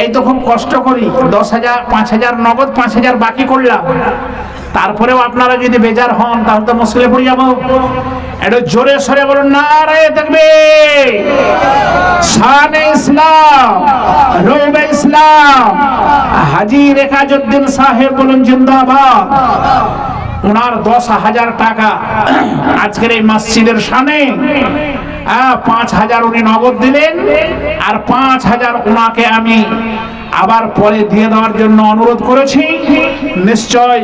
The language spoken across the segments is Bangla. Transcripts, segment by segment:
এই তখন কষ্ট করি, দশ হাজার, পাঁচ হাজার, নগদ পাঁচ হাজার বাকি করলাম। তারপরেও আপনারা যদি বেজার হন, তাহলে তো মুশকিলে পড়ে যাব। একটু জোরে সরে বলুন না রে দেখবে শানে ইসলাম, রৌবে ইসলাম। হাজি রেখাজউদ্দিন সাহেব বলুন, জিন্দাবাদ। ওনার দশ হাজার টাকা আজকের এই মসজিদের সামনে। পাঁচ হাজার উনি নগদ দিলেন, আর পাঁচ হাজার ওনাকে আমি আবার পরে দিয়ে দেওয়ার জন্য অনুরোধ করেছি। নিশ্চয়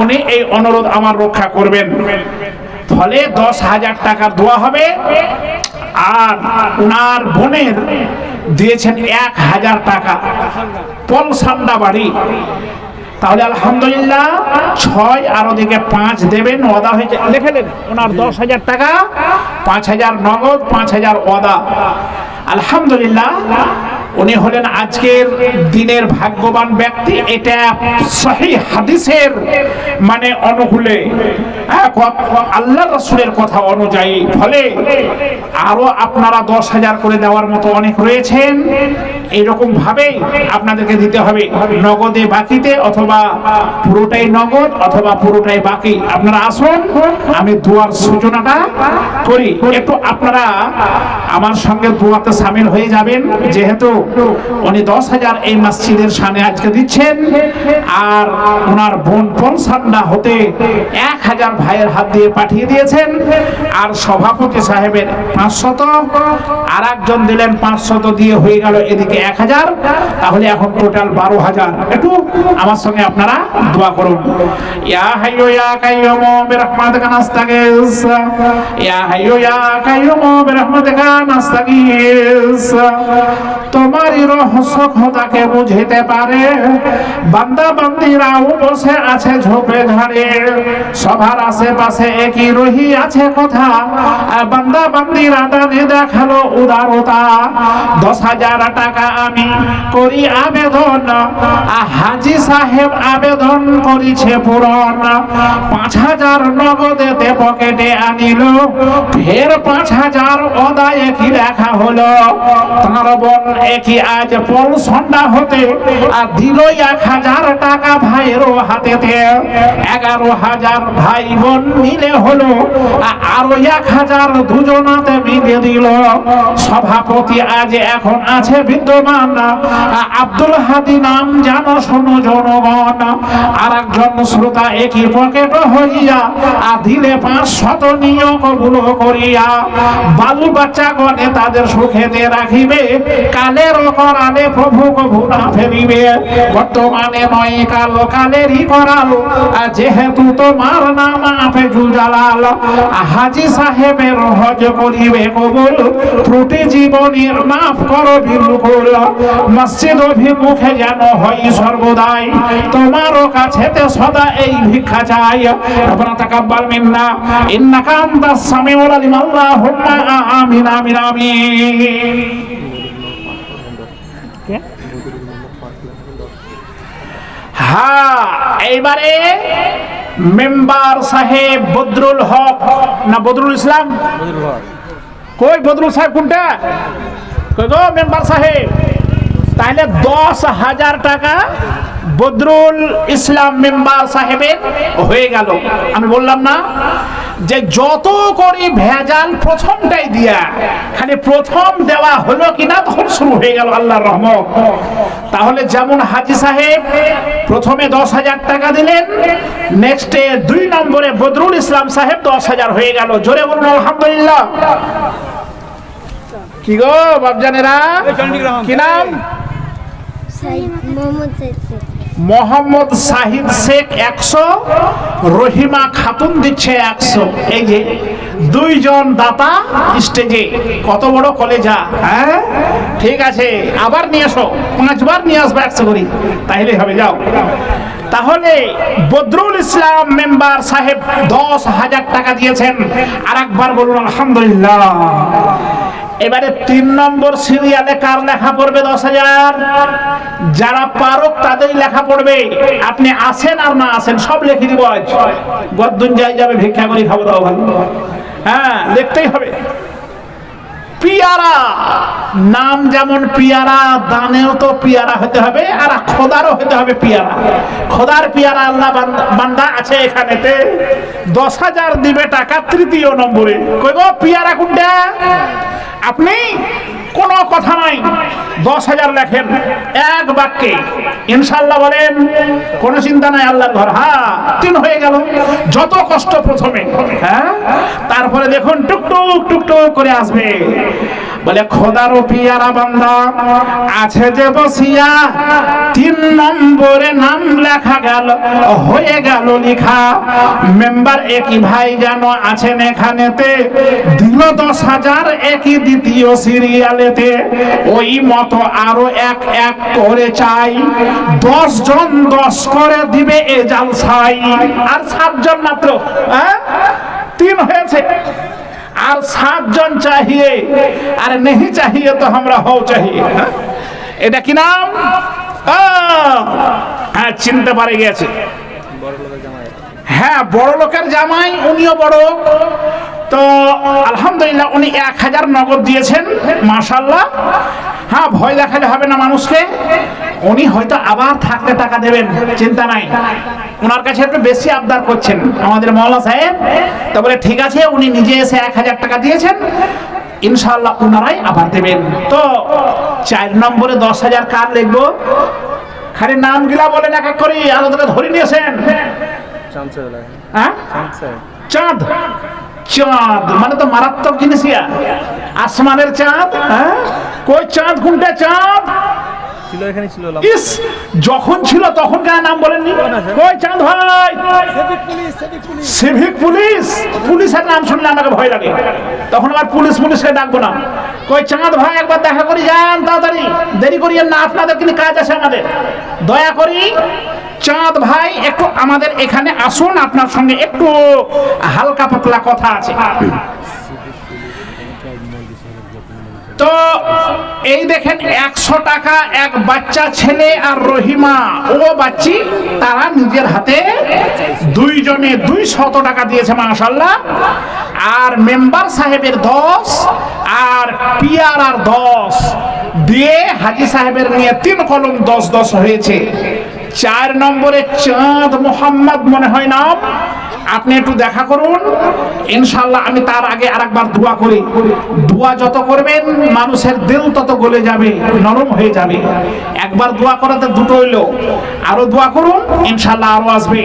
উনি এই অনুরোধ আমার রক্ষা করবেন। ফলে দশ হাজার টাকা দেওয়া হবে, আর ওনার বোনের দিয়েছেন এক হাজার টাকা। পলসান্ডা বাড়ি তাহলে আলহামদুলিল্লাহ ছয় আর ওদিকে পাঁচ দেবেন ওদা হয়েছে। লিখে নেন ওনার দশ হাজার টাকা পাঁচ হাজার নগদ পাঁচ হাজার ওদা আলহামদুলিল্লাহ উনি হলেন আজকের দিনের ভাগ্যবান ব্যক্তি এটা সহি হাদিসের মানে অনুকূলে। হ্যাঁ, আল্লাহ রসুলের কথা অনুযায়ী ফলে আরও আপনারা দশ হাজার করে দেওয়ার মতো অনেক রয়েছেন। এইরকম ভাবে আপনাদেরকে দিতে হবে নগদে বাকিতে অথবা পুরোটাই নগদ অথবা পুরোটাই বাকি। আপনারা আসুন, আমি দুয়ার সূচনাটা করি। একটু আপনারা আমার সঙ্গে দুয়াতে সামিল হয়ে যাবেন, যেহেতু উনি দশ হাজার এই মসজিদের সামনে আজকে দিচ্ছেন, আর ওনার বোন পলসান্ডা হতে এক হাজার ভাইয়ের হাত দিয়ে পাঠিয়ে দিয়েছেন, আর সভাপতি সাহেবের পাঁচশত, আর একজন দিলেন পাঁচশত দিয়ে হয়ে গেল এদিকে এক হাজার, তাহলে এখন টোটাল বারো হাজার। একটু আমার সঙ্গে আপনারা দোয়া করুন। ইয়া হাইয়ো, ইয়া ইয়া ইয়া তোমারই পারে। বসে আছে ঝোপে সবার আশেপাশে একই রহি আছে কথা। বান্দা, বান্দিরা দানে দেখাল উদারতা। দশ হাজার টাকা আমি করি আবেদন। হাজি সাহেব আবেদন করিছে পূরণ। পাঁচ হাজার নগদেতে পকেটে আনিল। ফের পাঁচ হাজার অদায়ে কি লেখা হলো। তার বোন একই আজ পল সন্ধ্যা হতে, আর দিল এক হাজার টাকা ভাইয়েরও হাতেতে। এগারো হাজার ভাই বোন মিলে হলো আরও এক হাজার দুজনাতে মিলে দিল। সভাপতি আজ এখন আছে বিদ্যমান আব্দুল হাদি নাম জানো শোনো জনগণ। আর একজন শ্রোতা একই পকেট হইয়া, আর দিলে পাঁচ শত নিয় কবুল করিয়া, বালু বাচ্চা গণে তাদের সুখেতে রাখিবে, কালের করালে প্রভু কভু না ফেরিবে বর্তমানে নয় কাল, কালেরই করাল যেহেতু তোমার নাম আপে জুজালাল হাজি সাহেবের হজ করিবে কবুল, ত্রুটি জীবনের মাফ করো বিলকুল। মসজিদ অভিমুখে যেন হয় সর্বদাই। তোমারও কাছেতে সদা এই ভিক্ষা চাই। রব্বানা তাকাব্বাল মিন্না। ইন্নাকা আনতাস সামিউল আলিম আল্লাহুম্মা আমিন আমিন আমিন। হ্যাঁ এইবারে মেম্বার সাহেব বদরুল হক না বদরুল ইসলাম? কই বদরুল সাহেব কোনটা? গো মেম্বার সাহেব? তাহলে দশ হাজার টাকা বদরুল ইসলাম মেম্বার সাহেবের হয়ে গেল। আমি বললাম না, যে যত করি ভেজাল প্রথমটাই দিয়া, খালি প্রথম দেওয়া হলো কিনা তখন শুরু হয়ে গেল আল্লাহর রহমত। তাহলে যেমন হাজি সাহেব প্রথমে দশ হাজার টাকা দিলেন নেক্সটে দুই নম্বরে বদরুল ইসলাম সাহেব দশ হাজার হয়ে গেল। জোরে বলুন, আলহামদুলিল্লাহ। কি গো বাবজানেরা কি নাম? মোহাম্মদ। সাহিদ শেখ একশো রহিমা খাতুন দিচ্ছে একশো। এই যে দুইজন দাতা স্টেজে। কত বড় কলেজা হ্যাঁ? ঠিক আছে আবার নিয়ে আসো। পাঁচবার নিয়ে আসব একশো করি। তাহলে হবে যাও। তাহলে বদরুল ইসলাম মেম্বার সাহেব দশ হাজার টাকা দিয়েছেন। আর একবার বলুন আলহামদুলিল্লাহ। এবারে তিন নম্বর সিরিয়ালে কার লেখা পড়বে দশ হাজার? যারা পারক তাদের লেখা পড়বে। আপনি আসেন আর না আসেন সব লিখে দিব আজ। গদ্দুন যাই যাবে, ভিক্ষা করে খাব দাও ভালো। হ্যাঁ লিখতেই হবে। পিয়ারা, নাম যেমন পিয়ারা, দানেও তো পিয়ারা হতে হবে, আর খোদারও হতে হবে পিয়ারা। খোদার পিয়ারা আল্লাহ বান্দা- আছে এখানেতে। দশ হাজার দিবে টাকা তৃতীয় নম্বরে। কইব, পিয়ারা কোনটা? আপনি কোনো কথা নাই। দশ হাজার লেখেন এক বাক্যে। ইনশাল্লাহ বলেন, কোনো চিন্তা নাই, আল্লাহর ঘর। হ্যাঁ তিন হয়ে গেল। যত কষ্ট প্রথমে হ্যাঁ? তারপরে দেখুন টুকটুক টুকটুক করে আসবে। বলে, খোদার পিয়ারা বান্দা, আছে যে বসিয়া তিন নম্বরে নাম লেখা গেল, হয়ে গেল লেখা। মেম্বার একই ভাই যেন আছেন এখানেতে, দিল দশ হাজার একই দ্বিতীয় সিরিয়ালেতে ওই মতো আরও এক এক করে চাই। দশ জন দশ করে দিবে এ জালসাই আর সাতজন মাত্র হ্যাঁ? তিন হয়েছে। আর সাতজন চাহিয়ে, আর নেই চাহিয়ে তো আমরা হও চাহিয়ে হ্যাঁ? এটা কি নাম? হ্যাঁ চিনতে পারে গেছে হ্যাঁ বড় লোকের জামাই, উনিও বড়। তো আলহামদুলিল্লাহ উনি এক হাজার নগদ দিয়েছেন মাশাল্লাহ হ্যাঁ ভয় দেখালে হবে না মানুষকে। উনি হয়তো আবার থাকলে টাকা দেবেন, চিন্তা নাই। ওনার কাছে একটু বেশি আবদার করছেন, আমাদের মৌলা সাহেব। তো বলে, ঠিক আছে, উনি নিজে এসে এক হাজার টাকা দিয়েছেন। ইনশাল্লাহ ওনারাই আবার দেবেন। তো চার নম্বরে দশ হাজার কার লিখব। খালি নামগুলা বলেন এক এক করে, আলাদা ধরে নিয়েছেন। হ্যাঁ? চাঁদ। চাঁদ মানে তো মারাত্মক জিনিস ইয়া। আসমানের চাঁদ হ্যাঁ? কই চাঁদ কোনটা চাঁদ? ছিল এখানে ছিল ইস যখন ছিল তখন কেন নাম বলেননি। কই চাঁদ ভাই? Civic police? পুলিশের নাম শুনলে আমাকে ভয় লাগে। তখন আবার পুলিশ পুলিশকে ডাকবো না। কই চাঁদ ভাই, একবার দেখা করি, যান তাড়াতাড়ি। দেরি করিয়েন না, আপনাদের কিন্তু কাজ আছে আমাদের। দয়া করি, চাঁদ ভাই, একটু আমাদের এখানে আসুন, আপনার সঙ্গে একটু হালকা পাতলা কথা আছে। তো এই দেখেন একশো টাকা এক বাচ্চা ছেলে আর রহিমা। ও বাচ্চি, তারা নিজের হাতে দুইজনে দুই শত টাকা দিয়েছে মাশাল্লাহ আর মেম্বার সাহেবের দশ, আর পিয়ার আর দশ। দিয়ে হাজি সাহেবের নিয়ে তিন কলম দশ দশ হয়েছে। চার নম্বরে চাঁদ মোহাম্মদ মনে হয় নাম। আপনি একটু দেখা করুন। ইনশাল্লাহ আমি তার আগে আরেকবার দোয়া করি। দোয়া যত করবেন, মানুষের দিল তত গলে যাবে, নরম হয়ে যাবে। একবার দোয়া করাতে দুটো হইল। আরও দোয়া করুন ইনশাল্লাহ আরও আসবে।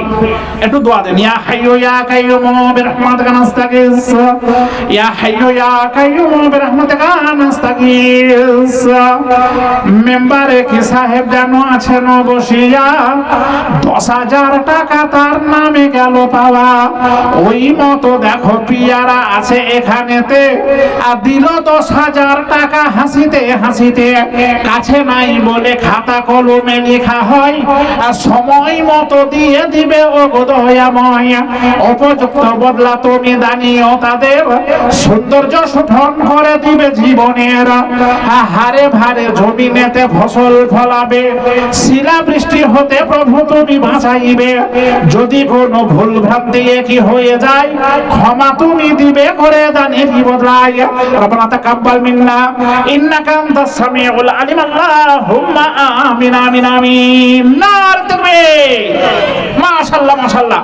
একটু দোয়া দেন। ইয়া হাইয়ু ইয়া কাইয়ুম বিরহমাতিকা নাস্তাগিস। ইয়া হাইয়ু ইয়া কাইয়ুম বিরহমাতিকা নাস্তাগিস। মেম্বারে কি সাহেব যেন আছেন বসিয়া দশ হাজার টাকা তার নামে গেল পাওয়া। ওই মতো দেখো পিয়ারা আছে এখানেতে। আর দিল দশ হাজার টাকা হাসিতে হাসিতে। কাছে নাই বলে খাতা কলমে লেখা হয়। আর সময় মতো দিয়ে দিবে ও দয়াময়। উপযুক্ত বদলা তুমি দানিও তাদের সৌন্দর্য শোধন করে দিবে জীবনের। হারে ভারে জমিনেতে ফসল ফলাবে। শিলা বৃষ্টি হতে প্রভু তুমি বাঁচাইবে। যদি কোনো ভুল ভ্রান্তি কি হয়ে যায়? ক্ষমা তুমি দিবে করে রব্বানা তাকাব্বাল মিন্না। ইন্নাকা আনতাস সামিউল আলিম। আল্লাহুম্মা আমিন আমিন আমিন। নার মাশাআল্লাহ মাশাআল্লাহ।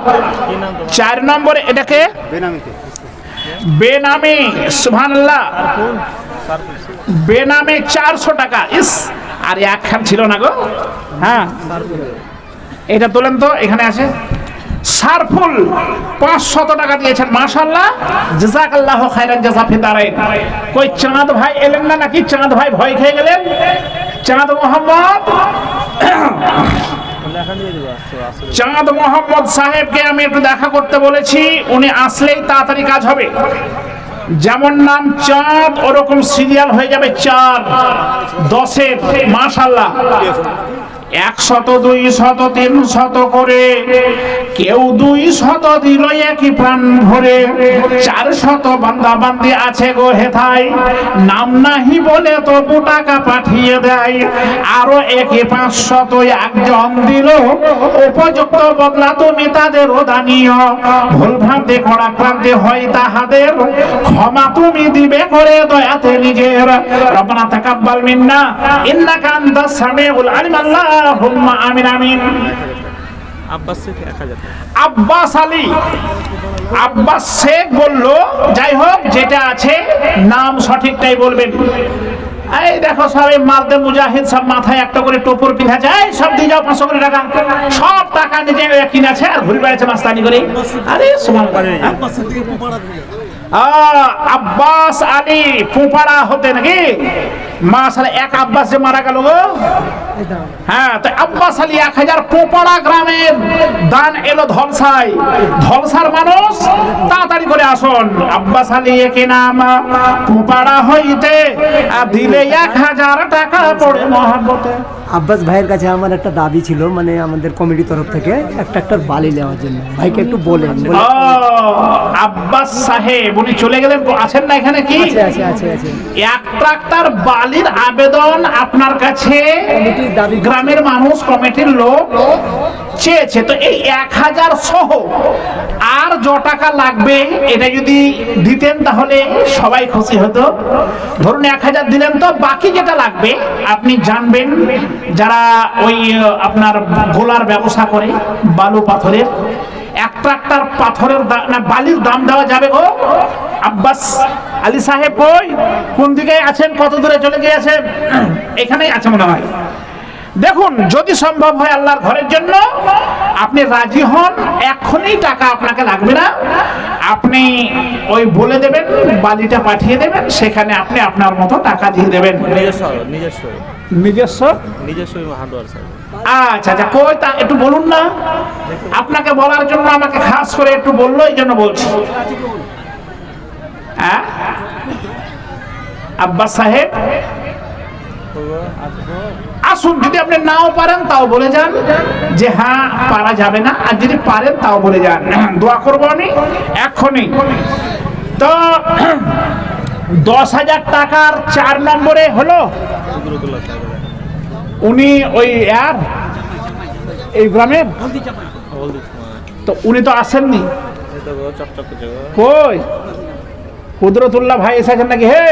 চার নম্বরে এটাকে বেনামে সুবহানাল্লাহ। বেনামে চারশো টাকা। ইস আর এক খান ছিল না গো। হ্যাঁ। এটা তোলেন তো এখানে আছে সারফুল পাঁচশত টাকা দিয়েছেন মাশাল্লাহ জাজাকাল্লাহ খায়রান জাযা ফিদারাইন কই চাঁদ ভাই এলেন না নাকি? চাঁদ ভাই ভয় খেয়ে গেলেন? চাঁদ মোহাম্মদ চাঁদ মোহাম্মদ সাহেবকে আমি একটু দেখা করতে বলেছি, উনি আসলেই তাড়াতাড়ি কাজ হবে। যেমন নাম চাঁদ, ওরকম সিরিয়াল হয়ে যাবে চার দশের মাশাল্লাহ একশত দুই শত তিন শত করে। কেউ দুই শত দিল একই প্রাণ ভরে। চার শত বান্দা বান্দি আছে গো হেথায় নাম নাহি বলে তবু টাকা পাঠিয়ে দেয়। আরও একে পাঁচ শত একজন দিল। উপযুক্ত বদলা তুমি তাদের দানীয় ভুল ভ্রান্তি করা ক্রান্তি হয় তাহাদের। ক্ষমা তুমি দিবে করে দয়াতে নিজের। রব্বানা তাকাব্বাল মিন্না। ইন্নাকা আনতাস সামিউল আলিম আল্লাহুম্মা আমিন আমিন। আব্বাস থেকে এক আব্বাস আলী। আব্বাস শেখ বলল যাই হোক যেটা আছে নাম সঠিকটাই বলবেন। এই দেখো মালদে মুজাহিদ সব মাথায় একটা করে টোপর পিঁধা যায়। সব দিয়ে যাও পাঁচশো করে টাকা। সব টাকা নিজে কিনেছে আর ঘুরে বেড়াচ্ছে মাস্তানি করে। আরে সমান আব্বাস আলী পুপাড়া হতে নাকি মাসালে এক আব্বাস যে মারা গেল গো। হ্যাঁ তো আব্বাস আলী এক হাজার পোপাড়া গ্রামের দান এলো ধলসায়। ধলসার মানুষ, তাড়াতাড়ি করে আসুন। আব্বাস আলী একে নাম পোপাড়া হইতে দিলে এক হাজার টাকা পড়ে মহাব্বতে। আব্বাস ভাইয়ের কাছে আমার একটা দাবি ছিল মানে আমাদের কমিটি তরফ থেকে একটা একটা বালি নেওয়ার জন্য। ভাইকে একটু বলেন বলে আব্বাস সাহেব উনি চলে গেলেন আছেন না এখানে কি? আছে আছে আছে আছে। এক ট্রাক্টর বালির আবেদন আপনার কাছে? দাবি গ্রামের মানুষ কমিটির লোক। চেয়েছে, তো এই এক হাজার সহ আর য টাকা লাগবে এটা যদি দিতেন তাহলে সবাই খুশি হতো। ধরুন এক হাজার দিলেন তো বাকি যেটা লাগবে, আপনি জানবেন যারা ওই আপনার গোলার ব্যবসা করে, বালু পাথরের, এক ট্রাক্টর পাথরের না, বালির দাম দেওয়া যাবে গো। আব্বাস আলী সাহেব কই? কোন দিকে আছেন? কত দূরে চলে গিয়েছেন? এখানেই আছে মনে হয়। দেখুন যদি সম্ভব হয় আল্লাহর ঘরের জন্য আপনি রাজি হন এখনই টাকা আপনাকে লাগবে না। আপনি ওই বলে দেবেন বালিটা পাঠিয়ে দেবেন সেখানে আপনি আপনার মতো টাকা দিয়ে দেবেন। নিজস্ব আচ্ছা আচ্ছা কই তা একটু বলুন না। আপনাকে বলার জন্য আমাকে খাস করে একটু বলল এই জন্য বলছি। হ্যাঁ? আব্বাস সাহেব? আসুন যদি আপনি নাও পারেন তাও বলে যান যে হ্যাঁ পারা যাবে না। আর যদি পারেন তাও বলে যান। দোয়া করব আমি এক্ষুনি তো দশ হাজার টাকার চার নম্বরে হলো উনি ওই আর এই গ্রামের? তো উনি তো আসেননি। কই? কুদরতুল্লাহ ভাই এসেছেন নাকি? হে!